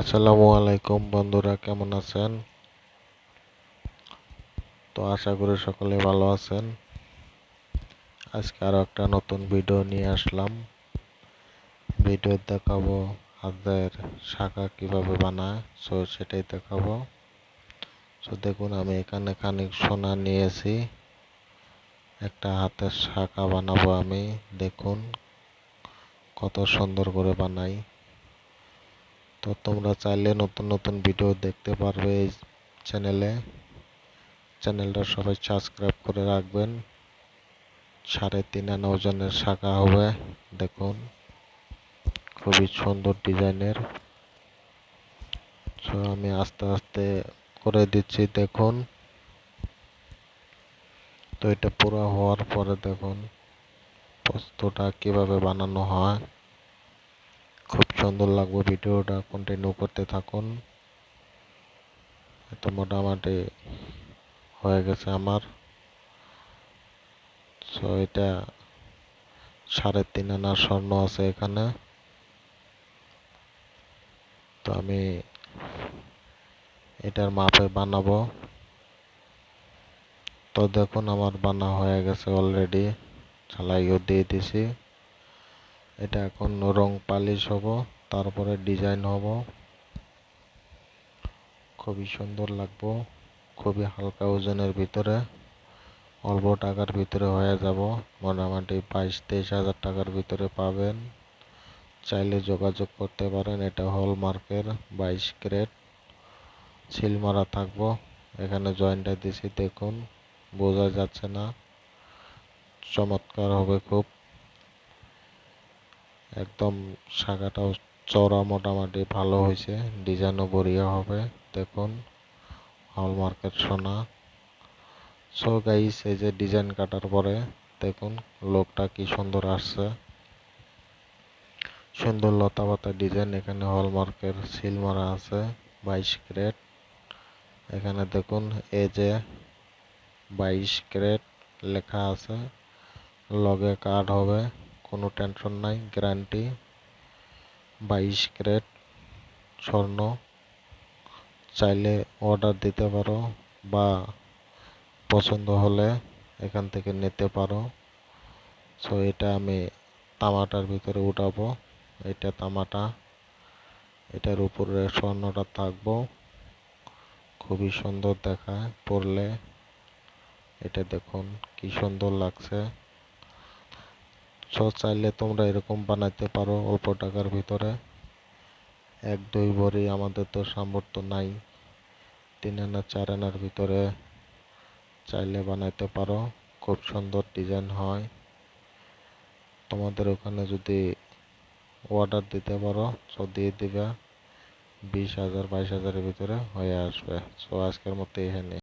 আসসালামু আলাইকুম বন্ধুরা, কেমন আছেন? তো আশা করি সকলে ভালো আছেন। আজকে আরও একটা নতুন ভিডিও নিয়ে আসলাম। ভিডিও দেখাবো হাতের শাখা কীভাবে বানায় সো সেটাই দেখাবো। সো দেখুন, আমি এখানে খানিক সোনা নিয়েছি। একটা হাতের শাখা বানাবো আমি, দেখুন কত সুন্দর করে বানাই। তো তোমরা চাইলে নতুন নতুন ভিডিও দেখতে পারবে এই চ্যানেলে চ্যানেলটা সবাই সাবস্ক্রাইব করে রাখবেন। সাড়ে তিন আনা ওজনের শাখা হবে, দেখুন। খুবই সুন্দর ডিজাইনের তো আমি আস্তে আস্তে করে দিচ্ছি, দেখুন। তো এটা পুরো হওয়ার পরে দেখুন পোস্তটা কীভাবে বানানো হয়। খুব সুন্দর লাগবে ভিডিওটা কন্টিনিউ করতে থাকুন। এটা মোটামুটি হয়ে গেছে আমার। সো এটা সাড়ে তিন আনা স্বর্ণ আছে এখানে। তো আমি এটার মাপে বানাবো। তো দেখুন, আমার বানা হয়ে গেছে অলরেডি ঝালাইও দিয়ে দিছি। এটা এখন রং পালিশ হব, তারপরে ডিজাইন হব। খুবই সুন্দর লাগবো, খুবই হালকা ওজনের ভিতরে, অল্প টাকার ভিতরে হয়ে যাব। মোটামুটি বাইশ, তেইশ হাজার টাকার ভিতরে পাবেন। চাইলে যোগাযোগ করতে পারেন, এটা হলমার্কের বাইশ ক্রেট সিল মারা থাকব, এখানে জয়েন্টটা দিছি, দেখুন, বোঝা যাচ্ছে না। চমৎকার হবে খুব। একদম শাখাটাও চওড়া মোটামুটি ভালো হয়েছে। ডিজাইনও বড়িয়া হবে, দেখুন। হলমার্কের সোনা। সো গাইস এই যে ডিজাইন কাটার পরে, দেখুন, লোকটা কি সুন্দর আসছে। সুন্দর লতা পাতা ডিজাইন এখানে হলমার্কের সিল মারা আছে, বাইশ ক্রেট এখানে দেখুন, এই যে বাইশ ক্রেট লেখা আছে, লগে কার্ড হবে। কোনো টেনশন নাই, গ্যারান্টি। বাইশ ক্রেট স্বর্ণ। চাইলে অর্ডার দিতে পারো বা পছন্দ হলে এখান থেকে নিতে পারো। সো, এটা আমি তামাটার ভিতরে উঠাবো। এটা তামাটা। এটার উপরে স্বর্ণটা থাকব। খুবই সুন্দর দেখায় পরলে। এটা দেখুন কি সুন্দর লাগছে। সো চাইলে তোমরা এরকম বানাইতে পারো অল্প টাকার ভিতরে। এক, দুই ভরি আমাদের তো সামর্থ্য নাই। তিন আনা, চার আনার ভিতরে চাইলে বানাইতে পারো। খুব সুন্দর ডিজাইন হয়। তোমাদের ওখানে যদি অর্ডার দিতে পারো সো দিয়ে দিবে। বিশ হাজার, বাইশ হাজারের ভিতরে হয়ে আসবে। সো আজকের মতো এখানে।